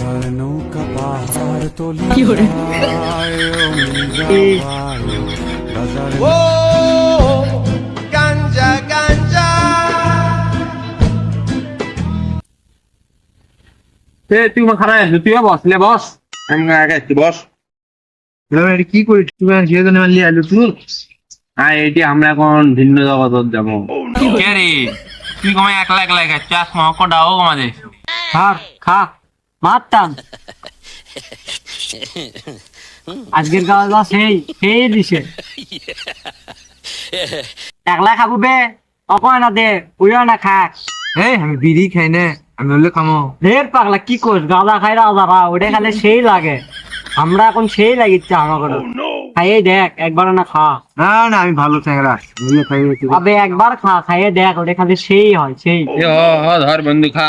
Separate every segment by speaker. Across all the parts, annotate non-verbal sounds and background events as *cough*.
Speaker 1: মাঝার নৌকা পাহাড় তোলি
Speaker 2: কি
Speaker 3: গাঞ্জা গাঞ্জা
Speaker 4: এ তুই মা খারাপ আছিস তুই বস লে বস। আমি আগে আসছি বস।
Speaker 5: কি করি তুমি আর জিয়া জানে মারলি আলু তুই?
Speaker 4: আর এটি আমরা এখন ভিন্ন জগৎ যাব।
Speaker 6: কে রে? তুই কমে একলা একলা খাচ্ছিস মহকটা ও কমাদে
Speaker 5: খা খা। মারতাম। আজকের গাওয়া সেই সেই দিছে। একলা খাব বে অকয় না দে উইও না খাক।
Speaker 7: এই আমি বিড়ি খাই না আমি হলে খামো।
Speaker 5: ঢের পাগলা কি কোস গাঁদা খাই রাজা ওটা খালে সেই লাগে। আমরা এখন সেই লাগিচ্ছে আমাকে খাইয়ে দেখ একবার না খা।
Speaker 7: না না আমি ভালো চ্যাংরা খাই
Speaker 5: আবে একবার খা খাইয়ে দেখ ওটা খালে সেই হয় সেই।
Speaker 4: হ ধর বন্ধু খা।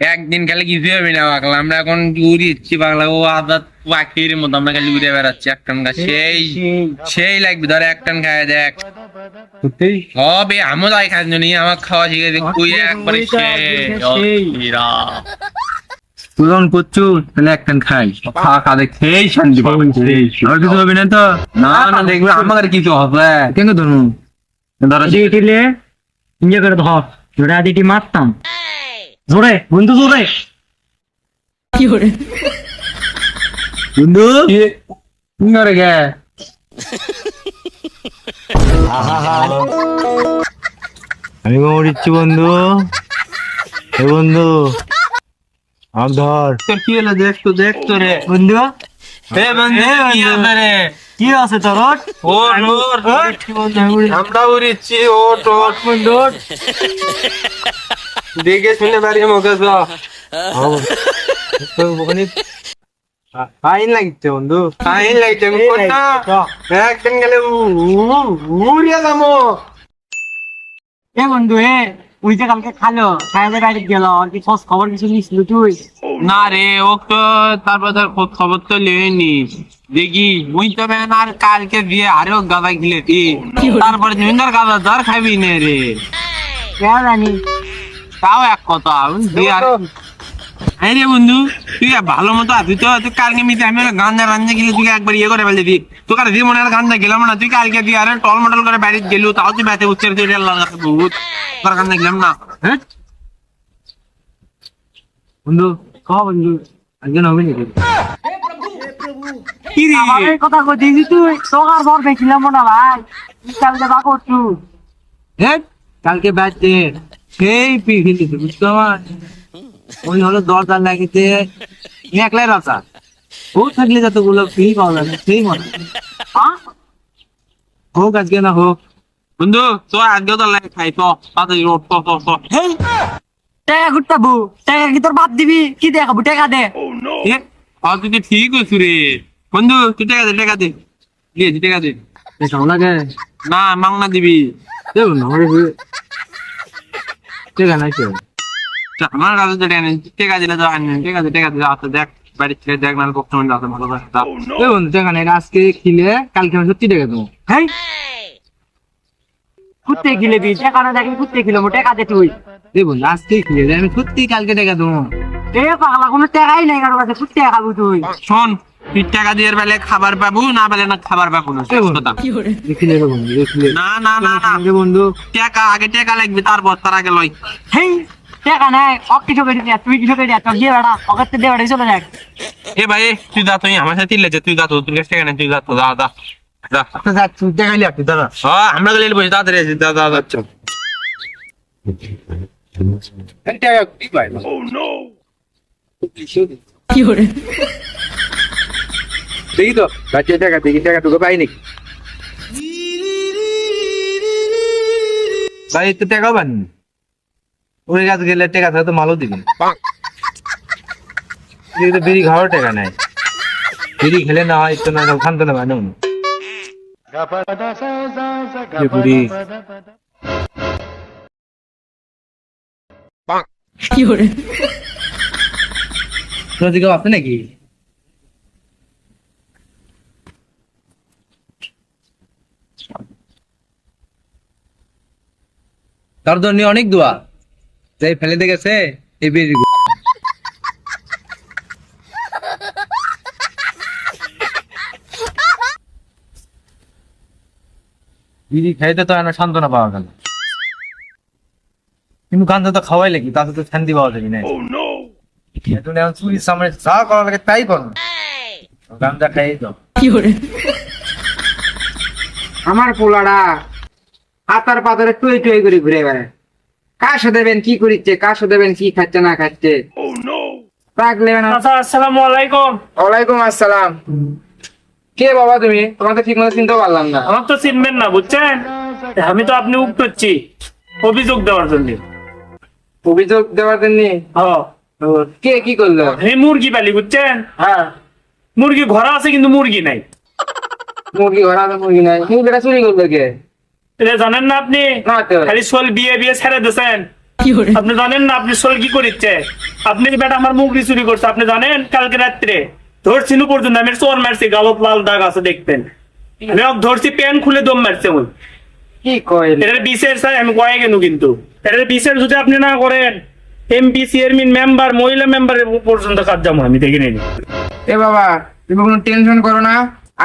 Speaker 4: একদিন খালি কিছু হবে না পাগলা। আমরা এখন উড়ি ইচ্ছি পাগলা। ও আদাত পাখির মতো আমরা খালি উড়ে বেড়াচ্ছি এক টান সেই
Speaker 5: সেই
Speaker 4: লাগবে। ধর এক টান খায় দেখ। হবে আমি তাই খাই জানি আমার খাওয়া শিখে দেখ তুই একবারে
Speaker 7: যখন করছু তাহলে এক টান খাই। খা খা দেখ শান্তি পাবো। আর কিছু হবে না তো?
Speaker 4: না না দেখবে আমার কিছু হবে।
Speaker 7: কেন ধরুন
Speaker 4: ধর
Speaker 5: ইয়ে করে ধর। জোরে আদিটি মারতাম। জোরে বন্ধু জোরে।
Speaker 2: কি hore
Speaker 7: বন্ধু? কি? করে গে আমি মরিচ্ছি বন্ধু। এ বন্ধু আমার ধর।
Speaker 4: তোর কি হলো? দেখ তো দেখ তো রে।
Speaker 5: বন্ধু?
Speaker 4: এ বন্ধু কি আছে রে।
Speaker 5: কি আছে তোর?
Speaker 4: ও নোর আমরা উড়িচ্ছি ও টোট
Speaker 5: বন্ধু
Speaker 4: দেখে শুনে বাড়ি মুখে যা।
Speaker 7: ফাইন লাগছে বন্ধু।
Speaker 4: আইন লাগছে একদিন গেলে উড়িয়া যাব।
Speaker 5: এ বন্ধু এ ওই যে কালকে খালো খাইলে বাড়ি গেল আর কি খোঁজ খবর কিছু নিছিল তুই?
Speaker 6: না রে ও তো তারপর তার খোঁজ খবর তো লেনি দেখি মুই তো বেন আর কালকে দিয়ে আরও গাদা খিলেছি তারপরে জমিদার গাদা ধর খাবি নে রে।
Speaker 5: কে জানি?
Speaker 6: তাও এক কথা আর বন্ধু তুই ভালো মতো আছিস তো তুই কালকে মিতে আমি গান্দা রান্না গেলে তুই একবার ইয়ে করে ফেলতে দিই তুই কার দিয়ে মনে হয় গান্দা গেলাম না তুই কালকে দিয়ে আরে টল মটল করে বাড়ি গেলু তাও তুই ব্যাতে উচ্চার তুই আল্লাহ বহুত। তোর গান্দা গেলাম না।
Speaker 7: হ্যাঁ? বন্ধু কহ বন্ধু একজন হবে নাকি?
Speaker 6: কি রে
Speaker 5: কথা কই দিছি তুই তোকার বর বেছিলাম না ভাই। তুই কালকে বা করছু।
Speaker 7: হ্যাঁ? কালকে ব্যাটে সেই পি খেলেছে বুঝতে আমার ওই হলো দরজার লাগিতে একলাই রাস্তা। ও থাকলে যতগুলো ফিল পাওয়া যাবে সেই মনে হোক আজকে না হোক।
Speaker 6: বন্ধু তো আজকে তো লাগে খাই তো তাড়াতাড়ি ওঠ তো তো তো
Speaker 5: টাকা ঘুরতাবু টাকা কি তোর বাপ দিবি? কি দেখাবো টাকা দে।
Speaker 6: আর তুই তো ঠিক হইছু রে। বন্ধু তুই টাকা দে টাকা দে। দিয়ে টাকা দে।
Speaker 7: লাগে।
Speaker 6: না মাংনা দিবি।
Speaker 7: আমার ঠিক আছে নাকি?
Speaker 6: আমার কাছে তো আনি আচ্ছা দেখ দেখ না পক্ষ আছে ভালো করে তা
Speaker 7: দেখুন দেখা নেই আজকে খিলে কালকে আমি সত্যি দেখে দেবো
Speaker 5: হেই কুত্তে টাকা না দেখি কুত্তে খিলাবো টাকা দে তুই।
Speaker 7: দেখুন আজকে খিলে আমি সত্যি কালকে দেখে দেবো।
Speaker 5: এ পাগলা কোনো টাকাই নাই কারও কাছে কুত্তে খাব তুই।
Speaker 6: শোন তুই টাকা দিয়ে বেলে খাবার পাবো না বেলে না খাবার পাবো না না না না না।
Speaker 7: বন্ধু।
Speaker 6: টাকা আগে টাকা লাগবে তারপর তার আগে লয়।
Speaker 5: হেই টাকা নাই অক কিছু করে দিয়া তুই কিছু করে দিয়া তোর দিয়ে বেড়া অকাতে দিয়ে বেড়া চলে যাক
Speaker 6: এ ভাই তুই যা তুই আমার সাথে লেছে তুই যা তো তুই কাছে টাকা নেই তুই যা তো যা যা যা।
Speaker 7: আচ্ছা দাদা
Speaker 6: হ্যাঁ আমরা গেলে বসে তাড়াতাড়ি যা যা
Speaker 2: কি
Speaker 7: দেখি তো বাচ্চা টাকা দেখি টাকা টুকু পাই নাকি ভাই তো টাকা পান ওই কাছে গেলে টাকা থাকে তো মালও দিবেন এই তো বেরি খাওয়ার টাকা নাই বেরি খেলে না হয় তো না ওখান তো না মানে বুড়ি
Speaker 2: কি
Speaker 7: তোর আছে নাকি তার জন্য অনেক দোয়া। যাই ফেলে দিয়ে গেছে খাইতে তো সান্ত্বনা পাওয়া গেল। কিন্তু গান্ধা তো খাওয়াই লাগি তাতে তো শান্তি পাওয়া যাবি না। oh, এখন চুরির সামনে যা করা লাগে তাই করো। গান্ধা দাও।
Speaker 2: কি করে
Speaker 3: আমার পোলাড়া হাতার পাতারে টুই টুই করে ঘুরে বেড়ায়। কাশো দেবেন কি করিচ্ছে? কাশো দেবেন কি খাচ্ছে না খাচ্ছে? রাখলে না।
Speaker 8: আসসালামু আলাইকুম।
Speaker 3: ওয়ালাইকুম আসসালাম। কে বাবা তুমি? তোমার তো ঠিক মতো চিনতে পারলাম না।
Speaker 8: আমার তো চিনবেন না বুঝছেন? আমি তো আপনি উপ করছি অভিযোগ দেওয়ার জন্য।
Speaker 3: অভিযোগ দেওয়ার জন্য?
Speaker 8: হ্যাঁ
Speaker 3: কে কি করল?
Speaker 8: আমি মুরগি পালি বুঝছেন?
Speaker 3: হ্যাঁ।
Speaker 8: মুরগি ঘোরা আছে কিন্তু মুরগি নাই।
Speaker 3: মুরগি ঘরা আছে মুরগি নাই। মুরগিটা চুরি করল কে?
Speaker 8: এটা জানেন না আপনি?
Speaker 3: না
Speaker 8: খালি সোল বিয়ে বিয়ে ছেড়ে দিয়েছেন। আপনি জানেন না আপনি সোল কি করিচ্ছে? আপনি বেটা আমার মুরগি চুরি করছে আপনি জানেন? কালকে রাত্রে। ধরছিনু পর্যন্ত আমি চোর মারছি গালত লাল দাগ আছে দেখতেন আমি ধরছি প্যান খুলে দম মারছে ওই এটার বিশের স্যার আমি কয়ে গেল কিন্তু। এটার বিশের যদি আপনি না করেন এমপি চেয়ারম্যান মেম্বার মহিলা মেম্বার পর্যন্ত কাজ যাব আমি দেখে নিই।
Speaker 3: এ বাবা তুমি কোনো টেনশন করো না।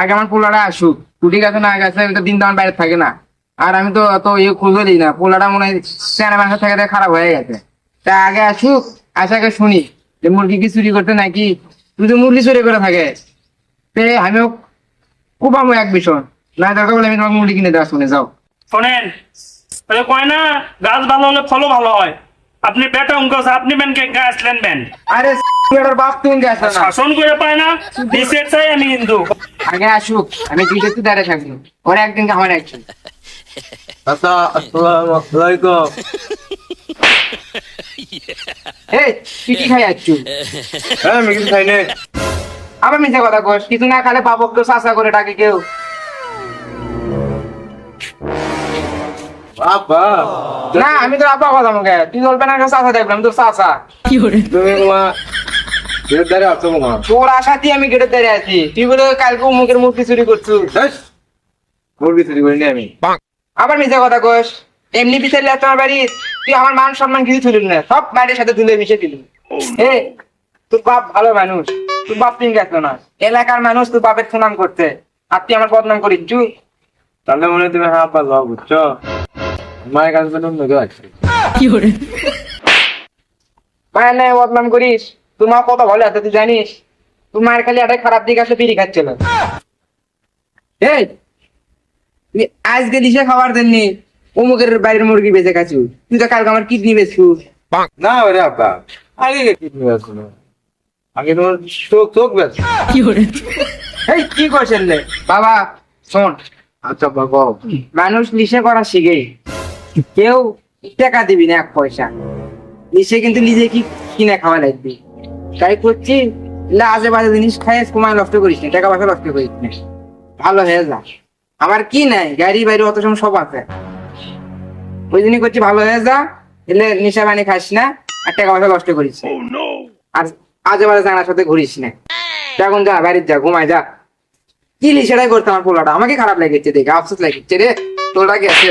Speaker 3: আগে আমার পোলাটা আসুক। কুটি গেছে না গেছে দিন তো আমার বাইরে থাকে না। আর আমি তো অত ইয়ে খুঁজে দিই না। পোলাটা মনে হয় স্যানে মাংস থেকে খারাপ হয়ে গেছে। তা আগে আসুক আশাকে শুনি যে মুরগি কি চুরি করতে নাকি তুই তো মুরগি চুরি করে থাকে। তে আমিও কুপামো এক ভীষণ। না দরকার বলে আমি তোমাকে মুরগি কিনে দেওয়া শুনে যাও।
Speaker 8: শোনেন ওই কয় না গাছ ভালো হলে ফলও ভালো হয়। আপনি বেটা অঙ্ক আপনি ব্যান কে আসলেন ব্যান
Speaker 3: আরে এটার বাপ তুমি গেছে না
Speaker 8: শাসন করে পায় না বিশের চাই আমি কিন্তু
Speaker 3: আগে আসুক আমি দুইটা তুই দাঁড়িয়ে থাকব। ওরা একদিন আমার একদিন।
Speaker 7: আসসালামু আলাইকুম। *laughs*
Speaker 3: এই তুই কি খাই
Speaker 7: হ্যাঁ আমি কিছু খাই নাই।
Speaker 3: আবার মিথ্যা কথা কস কিছু না খালে বাবক চাষা করে ডাকে কেউ।
Speaker 7: বাবা।
Speaker 3: না আমি তো আব্বা কথা মুখে তুই বলবে না চাষা দেখলাম তোর চাষা
Speaker 2: কি hore
Speaker 7: তুমি মা গ্রেফতারে আছো মা।
Speaker 3: তোর আশা দিয়ে আমি গেটে দাঁড়িয়ে আছি। তুই বলে কালকে মুখের মূর্তি চুরি করছু।
Speaker 7: বেশ মুরগি চুরি করিনি আমি।
Speaker 3: আবার মিথ্যা কথা কস। এমনি বিচারলে তোমার বাড়ি তুই আমার মান সম্মান কিছু তুলিল না। সব মায়ের সাথে তুলে মিশে দিলি। এ তোর বাপ ভালো মানুষ। তোর বাপ তিন গেছিল না এলাকার মানুষ তোর বাপের সুনাম করতে। আর তুই আমার বদনাম করিচ্ছু
Speaker 7: তাহলে মনে তুমি হ্যাঁ পারল বুঝছ? মায়ের কাছে তো অন্য কেউ আছে।
Speaker 2: কি hore
Speaker 3: মায়ের নাই বদনাম করিস। তোর মা কত ভালো আছে তুই জানিস? তোর মায়ের খালি একটা খারাপ দিক আছে বিড়ি খাচ্ছিল এই তুই আজকে দিশে খাবার দেননি অমুকের বাড়ির মুরগি বেঁচে খাচ্ছু তুই তো কালকে আমার কিডনি বেচছু
Speaker 7: না ওরে আব্বা আগে কিডনি বেচছো না আগে তোমার চোখ চোখ বেচছো
Speaker 2: কি hore
Speaker 3: এই কি করছেন রে? বাবা শোন।
Speaker 7: আচ্ছা কও
Speaker 3: মানুষ লিসে করা শিখে। কেউ টাকা দিবি না এক পয়সা। লিসে কিন্তু নিজে কি কিনে খাওয়া লাগবে। তাই করছি লা আজে বাজে জিনিস খাই সময় নষ্ট করিস না টাকা পয়সা নষ্ট করিস না। ভালো হয়ে যা। আমার কি নাই? গাড়ি বাড়ি অত সময় সব আছে। ওই জন্যই করছি ভালো হয়ে যা এলে নিশা পানি খাস না আর টাকা পয়সা নষ্ট করিস। আর আজে বাজে জানার সাথে ঘুরিস না। এখন যা বাড়ির যা ঘুমায় যা। কি নিশাটাই করতে আমার পোলাটা? আমাকে খারাপ লেগেছে দেখে আফসোস লেগেছে রে। তোরা গেছে।